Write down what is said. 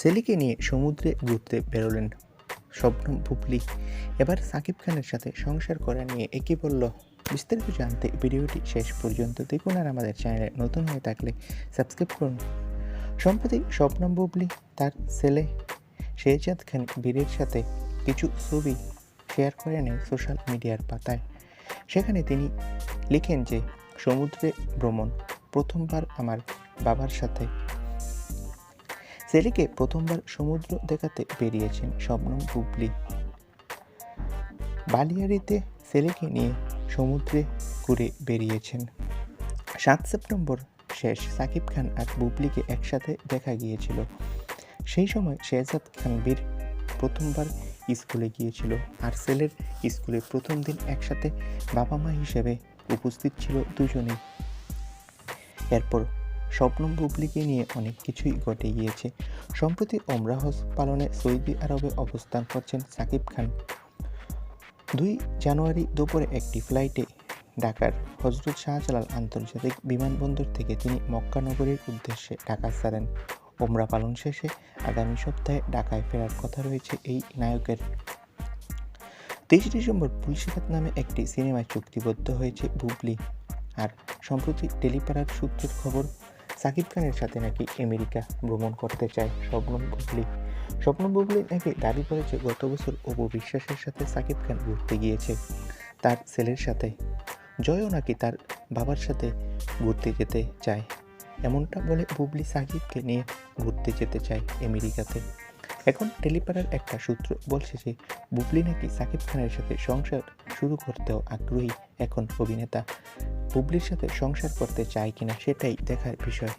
সেলিকে নিয়ে সমুদ্রে ঘুরতে বেরোলেন স্বপ্ন বুবলি এবার সাকিব খানের সাথে সংসার করা নিয়ে একে বলল, বিস্তারিত জানতে ভিডিওটি শেষ পর্যন্ত দেখুন আর আমাদের চ্যানেলে নতুন হয়ে থাকলে সাবস্ক্রাইব করুন। সম্প্রতি স্বপ্নম বুবলি তার ছেলে শেহজাদ খান বীরের সাথে কিছু ছবি শেয়ার করে নেয় সোশ্যাল মিডিয়ার পাতায়। সেখানে তিনি লিখেন যে, সমুদ্রে ভ্রমণ, প্রথমবার আমার বাবার সাথে সেলিকে প্রথমবার সমুদ্র দেখাতে বেরিয়েছেন শবনম বুবলি বালিয়াড়িতে সেলিকে নিয়ে সমুদ্রে ঘুরে বেরিয়েছেন। সাত সেপ্টেম্বর শেষ সাকিব খান আর বুবলিকে একসাথে দেখা গিয়েছিল। সেই সময় শেহজাদ খান বীর প্রথমবার স্কুলে গিয়েছিল আর সেলের স্কুলে প্রথম দিন একসাথে বাবা মা হিসেবে উপস্থিত ছিল দুজনেই। এরপর স্বপ্নম বুবলিকে নিয়ে অনেক কিছুই ঘটে গিয়েছে। সম্প্রতি ওমরা পালনে সৌদি আরবে অবস্থান করছেন সাকিব খান। দুই জানুয়ারি দুপুরে একটি ফ্লাইটে ঢাকার হজরত শাহজালাল আন্তর্জাতিক বিমানবন্দর থেকে তিনি মক্কা নগরীর উদ্দেশ্যে ঢাকা ছাড়েন। ওমরা পালন শেষে আগামী সপ্তাহে ঢাকায় ফেরার কথা রয়েছে এই নায়কের। তেইশে ডিসেম্বর পুলিশিঘাত নামে একটি সিনেমায় চুক্তিবদ্ধ হয়েছে বুবলি। আর সম্প্রতি টেলিপাড়ার সূত্রের খবর সাকিব খানের সাথে নাকি আমেরিকা ভ্রমণ করতে চায় স্বপ্নম বুবলি স্বপ্নম বুবলি নাকি দাবি করেছে, গত বছর অপু বিশ্বাসের সাথে সাকিব খান ঘুরতে গিয়েছে। তার ছেলের সাথে। জয়ও নাকি তার বাবার সাথে ঘুরতে যেতে চায়। এমনটা বলে বুবলি সাকিবকে নিয়ে ঘুরতে যেতে চায় আমেরিকাতে। এখন টেলিপাড়ার একটা সূত্র বলছে যে, বুবলি নাকি সাকিব খানের সাথে সংসার শুরু করতেও আগ্রহী এখন অভিনেতা। বুবলির সাথে সংসার করতে চায় কিনা সেটাই দেখার বিষয়।